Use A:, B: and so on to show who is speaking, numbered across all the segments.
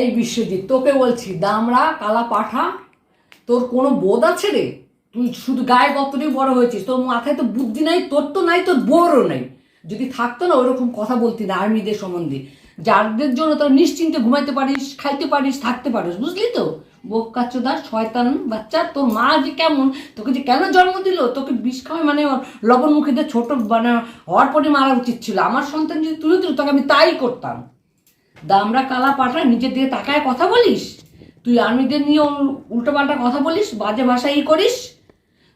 A: এই বিশ্বজিৎ, তোকে বলছি, দামড়া, কালা পাঠা, তোর কোনো বোধ আছে রে? তুই শুধু গায়ে গতটাই বড় হয়েছিস, তোর মাথায় তো বুদ্ধি নাই, তোর তো নাই, তোর বোরও নাই। যদি থাকতো না ওইরকম কথা বলতি না আর্মিদের সম্বন্ধে। যাদের জন্য তোর নিশ্চিন্তে ঘুমাইতে পারিস, খাইতে পারিস, থাকতে পারিস, বুঝলি তো? বোকাচোদা, শয়তান বাচ্চা, তোর মা যে কেমন, তোকে যে কেন জন্ম দিল? তোকে বিষ খাওয়াই মানে লবণ মুখে দিয়ে ছোট মানে হওয়ার পরে মারা উচিত ছিল। আমার সন্তান যদি তুলে দিল, তোকে আমি তাই করতাম। দামরা কালা পাঠা নিজের দিকে তাকায় কথা বলিস? তুই আর্মিদের নিয়ে উল্টো পাল্টা কথা বলিস, বাজে ভাষা ই করিস?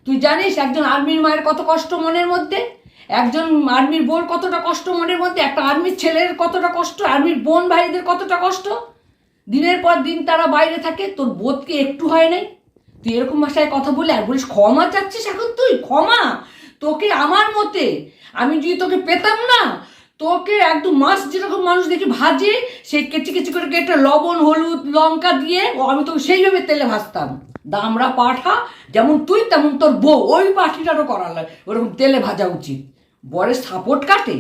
A: তুই জানিস একজন আর্মির মায়ের কত কষ্ট মনের মধ্যে? একজন আর্মির বোন কতটা কষ্ট মনের মধ্যে? একটা আর্মির ছেলের কতটা কষ্ট? আর্মির বোন ভাইদের কতটা কষ্ট? দিনের পর দিন তারা বাইরে থাকে, তোর বোধকে একটু হয় নাই? তুই এরকম ভাষায় কথা বলে আর বলিস, ক্ষমা চাচ্ছিস এখন তুই? ক্ষমা! তোকে আমার মতে, আমি যদি তোকে পেতাম না তোকে একদম মাছ যেরকম মানুষ দেখি ভাজে, সেই কেচি কেচি করে কেটে লবণ, হলুদ, লঙ্কা দিয়ে আমি তোকে সেইভাবে তেলে ভাজতাম। দামড়া পাঠা, যেমন তুই, তেমন তোর বউ। ওই পাঠিটারও করা লাগে। ওরকম তেলে ভাজা উচিত। বরের সাপোর্ট কাটে?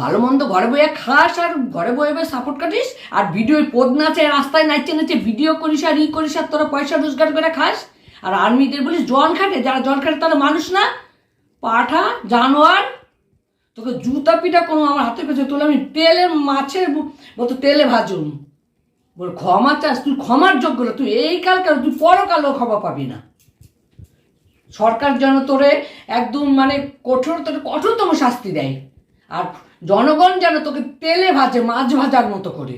A: ভালো মন্দ ঘরে বইয়ে খাস আর ঘরে বয়ে বয়ে সাপোর্ট কাটিস? আর ভিডিও পদ নাচে, রাস্তায় নাচছে নাচে ভিডিও করিস আর ই করিস আর তোরা পয়সা রোজগার করে খাস? আর আর্মিদের বলিস, জল খাটে? যারা জল খাটে তারা মানুষ না। পাঠা, জানোয়ার তোকে জুতা পিটা কোনো আমার হাতের পেছে তোলে আমি তেলের মাছের বলতো তেলে ভাজুন বল, ক্ষমা চাস, তুই ক্ষমার যোগ্য না, তুই এই কালকাল তুই পরকালও ক্ষমা পাবি না। সরকার যেন তোরে একদম মানে কঠোর তোর কঠোরতম শাস্তি দেয়। আর জনগণ যেন তোকে তেলে ভাজে, মাছ ভাজার মতো করে।